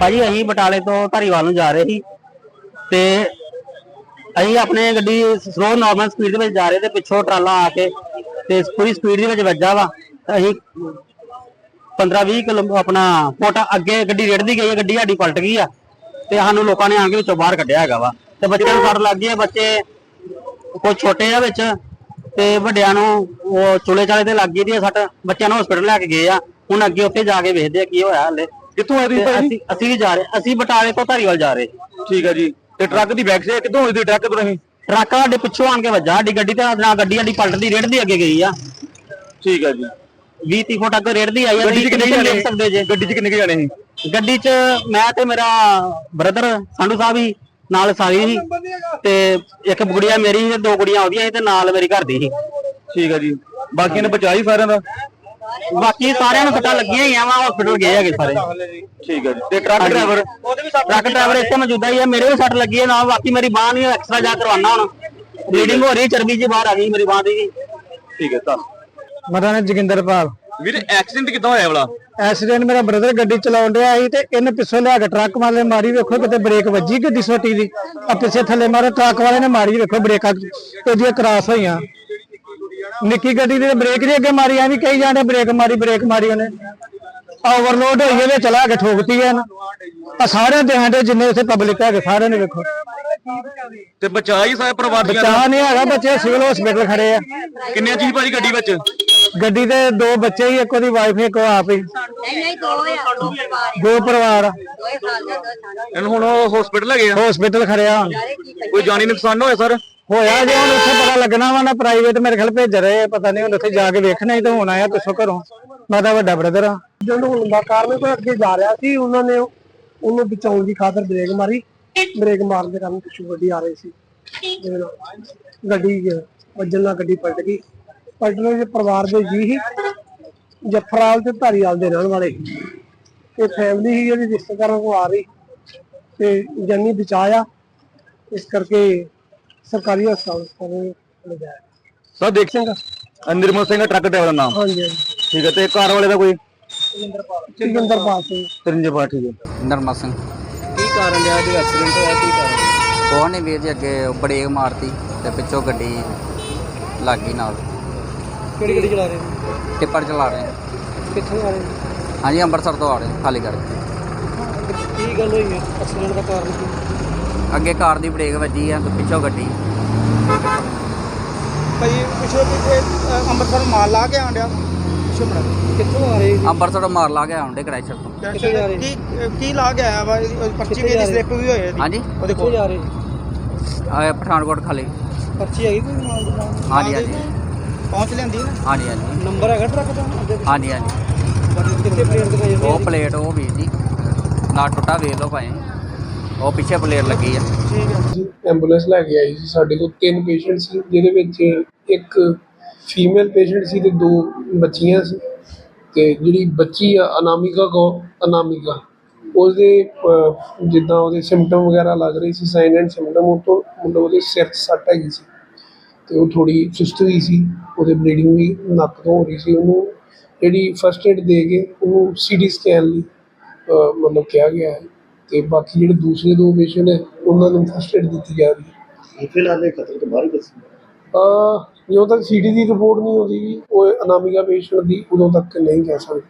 ਭਾਜੀ ਅਸੀਂ ਬਟਾਲੇ ਤੋਂ ਧਾਰੀਵਾਲ ਨੂੰ ਜਾ ਰਹੇ ਸੀ ਤੇ ਅਸੀਂ ਆਪਣੇ ਗੱਡੀ ਸਲੋ ਨਾਰਮਲ ਸਪੀਡ ਦੇ ਵਿੱਚ ਜਾ ਰਹੇ ਤੇ ਪਿੱਛੋਂ ਟਰਾਲਾ ਆ ਕੇ ਤੇ ਪੂਰੀ ਸਪੀਡ ਦੇ ਵਿੱਚ ਵੱਜਾ ਵਾ। ਤੇ ਅਸੀਂ 15 20 ਕਿਲੋ ਆਪਣਾ ਫੁੱਟ ਅੱਗੇ ਗੱਡੀ ਰੇੜਦੀ ਗਈ ਹੈ ਗੱਡੀ ਸਾਡੀ ਪਲਟ ਗਈ ਆ ਤੇ ਸਾਨੂੰ ਲੋਕਾਂ ਨੇ ਆ ਕੇ ਵਿੱਚੋਂ ਬਾਹਰ ਕੱਢਿਆ ਹੈਗਾ ਵਾ। ਤੇ ਬੱਚਿਆਂ ਨੂੰ ਸੱਟ ਲੱਗ ਗਈ ਹੈ ਬੱਚੇ ਕੋਈ ਛੋਟੇ ਆ ਵਿੱਚ ਤੇ ਵੱਡਿਆਂ ਨੂੰ ਉਹ ਚੁਲੇ ਚਾਲੇ ਤੇ ਲੱਗ ਗਈ ਦੀ ਆ ਸੱਟ। ਬੱਚਿਆਂ ਨੂੰ ਹਸਪੀਟਲ ਲੈ ਕੇ ਗਏ ਆ। ਹੁਣ ਅੱਗੇ ਉੱਥੇ ਜਾ ਕੇ ਵੇਖਦੇ ਆ ਕੀ ਹੋਇਆ ਹਲੇ। ਕਿੱਥੋਂ ਆਏ ਤੁਸੀਂ ਤੇ ਭਾਈ ਅਸੀਂ ਅਸੀਂ ਜਾ ਰਹੇ ਅਸੀਂ ਬਟਾਲੇ ਤੋਂ ਧਾਰੀਵਾਲ ਜਾ ਰਹੇ। ਠੀਕ ਹੈ ਜੀ। ਤੇ ਟਰੱਕ ਦੀ ਬੈਕ ਸੇ ਕਿੱਥੋਂ ਹੋਈ ਦੀ ਟਰੱਕ ਤੋਂ ਅਸੀਂ ਟਰੱਕ ਸਾਡੇ ਪਿੱਛੋਂ ਆਣ ਕੇ ਵੱਜਾ। ਸਾਡੀ ਗੱਡੀ ਤੇ ਨਾਲ ਗੱਡੀ ਸਾਡੀ ਪਲਟਦੀ ਰੇੜਦੀ ਅੱਗੇ ਗਈ ਆ। ਠੀਕ ਹੈ ਜੀ। 20 30 ਫੁੱਟ ਅੱਗੇ ਰੇੜਦੀ ਆਈ ਆ। ਗੱਡੀ 'ਚ ਕਿੰਨੇ ਜਾਣੇ ਦੇਖ ਸਕਦੇ ਜੇ। ਗੱਡੀ 'ਚ ਕਿੰਨੇ ਜਾਣੇ ਸੀ? ਗੱਡੀ 'ਚ ਮੈਂ ਤੇ ਮੇਰਾ ਬ੍ਰਦਰ ਸੰਧੂ ਸਾਹਿਬ ਹੀ ਨਾਲ ਸਾਰੀ ਸੀ ਤੇ ਇੱਕ ਗੁੜੀਆ ਮੇਰੀ ਤੇ ਦੋ ਗੁੜੀਆਂ ਉਹਦੀਆਂ ਸੀ ਤੇ ਨਾਲ ਮੇਰੀ ਘਰ ਦੀ ਸੀ। ਠੀਕ ਹੈ ਜੀ। ਬਾਕੀਆਂ ਨੇ ਬਚਾਈ ਸਾਰਿਆਂ ਦਾ? ਬਾਕੀ ਸਾਰਿਆਂ ਨੂੰ ਪਤਾ ਲੱਗੀਆਂ ਹੀ ਆ ਵਾ ਹਸਪੀਟਲ ਗਏ ਹੈਗੇ ਸਾਰੇ। ਠੀਕ ਹੈ ਜੀ। ਤੇ ਟਰੱਕ ਡਰਾਈਵਰ ਟਰੱਕ ਡਰਾਈਵਰ ਇੱਥੇ ਮੌਜੂਦਾ ਹੀ ਆ ਮੇਰੇ ਵੀ ਸੱਟ ਲੱਗੀ ਹੈ ਨਾਲ ਬਾਕੀ ਮੇਰੀ ਬਾਹ ਨਹੀਂ ਐਕਸਟਰਾ ਜਾ ਕਰਵਾਉਣਾ ਹੁਣ। ਬਲੀਡਿੰਗ ਹੋ ਰਹੀ ਹੈ, ਚਰਬੀ ਜੀ ਬਾਹਰ ਆ ਗਈ ਮੇਰੀ ਬਾਹ ਦੀ ਜੀ ਠੀਕ ਹੈ ਤਾਂ ਮੇਰਾ ਨਾਮ ਜੋਗਿੰਦਰਪਾਲ ਵੀਰ ਐਕਸੀਡੈਂਟ ਕਿੱਦਾਂ ਹੋਇਆ ਵਾਲਾ? ਐਕਸੀਡੈਂਟ ਮੇਰਾ ਬ੍ਰਦਰ ਗੱਡੀ ਚਲਾਉਣ ਡਿਆ ਸੀ ਤੇ ਇਹਨੇ ਪਿੱਛੋਂ ਲਿਆ ਕੇ ਟਰੱਕ ਵਾਲੇ ਮਾਰੀ ਵੇਖੋ ਕਿਤੇ ਬ੍ਰੇਕ ਵੱਜੀ ਗੱਡੀ ਛੋਟੀ ਦੀ। ਆ ਪਿੱਛੇ ਥੱਲੇ ਮਾਰੇ ਟਰੱਕ ਵਾਲੇ ਨੇ ਮਾਰੀ ਵੇਖੋ ਬ੍ਰੇਕਾਂ ਉਹਦੀਆਂ ਕਰਾਸ ਹੋਈਆਂ। ਨਿੱਕੀ ਗੱਡੀ ਦੀ ਬ੍ਰੇਕ ਦੀ ਅੱਗੇ ਮਾਰੀ ਐਵੇਂ ਕਹੀ ਜਾਂਦੇ ਬ੍ਰੇਕ ਮਾਰੀ ਬ੍ਰੇਕ ਮਾਰੀ ਉਹਨੇ। ਓਵਰਲੋਡ ਹੋਈ ਇਹਦੇ ਚਲਾ ਕੇ ਠੋਕਤੀ ਐ ਨਾ। ਆ ਸਾਰਿਆਂ ਦੇ ਹੰਡੇ ਜਿੰਨੇ ਉੱਥੇ ਪਬਲਿਕ ਹੈਗੇ ਸਾਰਿਆਂ ਨੇ ਵੇਖੋ। ਤੇ ਬਚਾਈ ਸਾਰੇ ਪਰਿਵਾਰ ਦੀਆਂ ਚਾਹ ਨਹੀਂ ਹੈਗਾ ਬੱਚੇ ਸਿਵਲ ਹਸਪੀਟਲ ਖੜੇ ਆ। ਕਿੰਨੇ ਜੀ ਭਾਜੀ ਗੱਡੀ ਵਿੱਚ? ਗੱਡੀ ਦੇ ਦੋ ਬੱਚੇ ਹੀ ਇੱਕ ਉਹਦੀ ਵਾਈਫ ਇੱਕ ਉਹ ਆਪ ਹੀ। ਨਹੀਂ ਨਹੀਂ ਦੋ ਆ। ਦੋ ਪਰਿਵਾਰ ਦੋ ਪਰਿਵਾਰ ਆ। ਦਾ ਦੋ ਇਹਨੂੰ ਹੁਣ ਹਸਪੀਟਲ ਹੈਗੇ ਆ? ਹਸਪੀਟਲ ਖੜਿਆ। ਕੋਈ ਜਾਨੀ ਨੁਕਸਾਨ ਹੋਇਆ ਸਰ? ਹੋਇਆ ਜੇ ਹੁਣ ਉੱਥੇ ਪਤਾ ਲੱਗਣਾ ਵਾ ਨਾ ਪ੍ਰਾਈਵੇਟ ਮੇਰੇ ਖਿਆਲ ਭੇਜ ਰਹੇ ਆ, ਪਤਾ ਨਹੀਂ ਹੁਣ ਉੱਥੇ ਜਾ ਕੇ ਵੇਖਣਾ ਹੀ ਤਾਂ ਹੁਣ ਆਇਆ ਪਿੱਛੋਂ ਘਰੋਂ। ਮੈਂ ਤਾਂ ਵੱਡਾ ਬ੍ਰਦਰ ਆ। ਜਦੋਂ ਹੋਣ ਦਾ ਕਾਰਨ ਕੋਈ ਅੱਗੇ ਜਾ ਰਿਹਾ ਸੀ ਉਹਨਾਂ ਨੇ ਉਹਨੂੰ ਬਚਾਉਣ ਦੀ ਖਾਤਰ ਬ੍ਰੇਕ ਮਾਰੀ। ਬ੍ਰੇਕ ਮਾਰਨ ਦੇ ਕਾਰਨ ਪਿੱਛੋਂ ਗੱਡੀ ਆ ਰਹੀ ਸੀ। ਜਿਹਦੇ ਨਾਲ ਗੱਡੀ ਅਹ, ਵੱਜਣ ਨਾਲ ਗੱਡੀ ਪਲਟ ਗਈ। ਪਲਟਣ ਦੇ ਪਰਿਵਾਰ ਦੇ ਜੀ ਸੀ ਜਫਰਾਲ ਤੇ ਧਾਰੀਵਾਲ ਦੇ ਰਹਿਣ ਵਾਲੇ। ਸੀ। ਤੇ ਫੈਮਿਲੀ ਹੀ ਜਿਹੜੀ ਰਿਸ਼ਤੇਦਾਰਾਂ ਕੋਲ ਆ ਰਹੀ। ਤੇ ਜਾਨੀ ਬਚਾਇਆ ਇਸ ਕਰਕੇ ਸਰਕਾਰੀ ਹਸਪਤਾਲ ਕੋਲ ਲਿਜਾਇਆ ਸਰ ਦੇਖ ਸਿੰਘ ਨਿਰਮਲ ਸਿੰਘ ਟਰੱਕ ਡਰਾਈਵਰ ਦਾ ਨਾਮ। ਹਾਂਜੀ ਹਾਂਜੀ। ਠੀਕ ਹੈ ਤੇ ਕਾਰ ਵਾਲੇ ਦਾ ਕੋਈ? ਜੋਗਿੰਦਰਪਾਲ ਸਿੰਘ। ਤਰਿੰਜਪਾ ਠੀਕ ਹੈ। ਨਰਮਾ ਸਿੰਘ। ਕੀ ਕਾਰਨ ਰਿਹਾ? ਜੋ ਐਕਸੀਡੈਂਟ ਹੋਇਆ ਕੀ ਕਾਰਨ? ਉਹ ਨਹੀਂ ਵੀਰ ਜੀ ਅੱਗੇ ਬ੍ਰੇਕ ਮਾਰਤੀ ਤੇ ਪਿੱਛੋਂ ਗੱਡੀ ਲੱਗ ਗਈ ਨਾਲ। ਕਿਹੜੀ ਗੱਡੀ ਚਲਾ ਰਹੇ ਹੋ? ਟਿੱਪਰ ਚਲਾ ਰਹੇ। ਕਿੱਥੋਂ ਆ ਰਹੇ ਹਾਂਜੀ ਅੰਮ੍ਰਿਤਸਰ ਤੋਂ ਆ ਰਹੇ ਖਾਲੀ ਕਰਕੇ। ਕੀ ਗੱਲ ਹੋਈ ਹੈ? ਐਕਸੀਡੈਂਟ ਦਾ ਕਾਰਨ ਕੀ? ਅੱਗੇ ਕਾਰ ਦੀ ਬ੍ਰੇਕ ਵੱਜੀ ਆ ਤੇ ਪਿੱਛੋਂ ਗੱਡੀ। ਭਾਈ ਪਿਛੇ ਅੰਮ੍ਰਿਤਸਰ ਮਾਲ ਲਾ ਕੇ ਆਂਡਿਆ ਪਿਛੇ ਮੜਾ ਕਿੱਥੋਂ ਆ ਰਹੇ? ਅੰਮ੍ਰਿਤਸਰ ਤੋਂ ਮਾਰ ਲਾ ਕੇ ਆਉਂਦੇ ਕ੍ਰੈਸ਼ਰ ਤੋਂ। ਟੈਨਸ਼ਨ ਜਾ ਰਹੇ? ਕੀ ਕੀ ਲਾ ਕੇ ਆਇਆ ਵਾ? ਇਹਦੀ- ਉਹਦੀ ਪਰਚੀ ਕਿੱਥੇ ਵੀ ਜਾ ਇਹਦੀ ਰਹੇ? ਸਲਿੱਪ ਵੀ ਹੋਈ ਇਹਦੀ? ਹਾਂਜੀ। ਉਹ ਕਿੱਥੋਂ ਦੇਖੋ ਜਾ ਰਹੇ? ਆਹ ਪਠਾਨਕੋਟ ਖਾਲੀ। ਪਰਚੀ ਹੈਗੀ ਕੋਈ ਨਾਲ ਦੀ? ਨਾਲ? ਹਾਂਜੀ ਹਾਂਜੀ। ਪਹੁੰਚ ਲੈਂਦੀ ਨਾ? ਹਾਂਜੀ ਹਾਂਜੀ। ਨੰਬਰ ਹੈਗਾ ਟਰੱਕ ਦਾ? ਅੱਗੇ ਹਾਂਜੀ ਹਾਂਜੀ। ਕਿੱਥੇ ਪਲੇਟ ਉਹ ਪਲੇਟ ਉਹ ਵੀਰ ਜੀ ਨਾ ਟੁੱਟਾ ਵੇਖ ਲਓ ਭਾਈ। ਉਹ ਪਿੱਛੇ ਪਲੇਟ ਲੱਗੀ ਆ। ਐਂਬੂਲੈਂਸ ਲੈ ਕੇ ਆਈ ਸੀ ਸਾਡੇ ਕੋਲ ਤਿੰਨ ਪੇਸ਼ੈਂਟ ਸੀ ਜਿਹਦੇ ਵਿੱਚ ਇੱਕ ਫੀਮੇਲ ਪੇਸ਼ੈਂਟ ਸੀ ਤੇ ਦੋ ਬੱਚੀਆਂ ਸੀ। ਤੇ ਜਿਹੜੀ ਬੱਚੀ ਆ ਅਨਾਮਿਕਾ ਕੋ ਅਨਾਮਿਕਾ ਉਹਦੇ ਜਿੱਦਾਂ ਉਹਦੇ ਸਿੰਪਟਮ ਵਗੈਰਾ ਲੱਗ ਰਹੇ ਸੀ ਸਾਈਨ ਐਂਡ ਸਿੰਪਟਮ ਉਹ ਤੋਂ ਮਤਲਬ ਉਹਦੇ ਸਿਰ 'ਚ ਸੱਟ ਹੈਗੀ ਸੀ। ਤੇ ਉਹ ਥੋੜੀ ਸੁਸਤ ਵੀ ਸੀ ਉਹਦੇ ਬਲੀਡਿੰਗ ਵੀ ਨੱਕ ਤੋਂ ਹੋ ਰਹੀ ਸੀ। ਉਹਨੂੰ ਜਿਹੜੀ ਫਸਟ ਏਡ ਦੇ ਕੇ ਉਹਨੂੰ ਸੀਟੀ ਸਕੈਨ ਲਈ ਮਤਲਬ ਕਿਹਾ ਗਿਆ ਹੈ। ਤੇ ਬਾਕੀ ਜਿਹੜੇ ਦੂਸਰੇ ਦੋ ਪੇਸ਼ੈਂਟ ਹੈ ਉਹਨਾਂ ਨੂੰ ਫਸਟ ਏਡ ਦਿੱਤੀ ਜਾ ਰਹੀ ਹੈ। ਫਿਲਹਾਲ ਇਹ ਖਤਰੇ ਤੋਂ ਬਾਹਰ ਹੀ ਜਦੋਂ ਤੱਕ ਸੀਟੀ ਦੀ ਰਿਪੋਰਟ ਨਹੀਂ ਆਉਂਦੀ ਉਹ ਅਨਾਮਿਕਾ ਪੇਸ਼ੈਂਟ ਦੀ ਉਦੋਂ ਤੱਕ ਨਹੀਂ ਕਹਿ ਸਕਦੇ।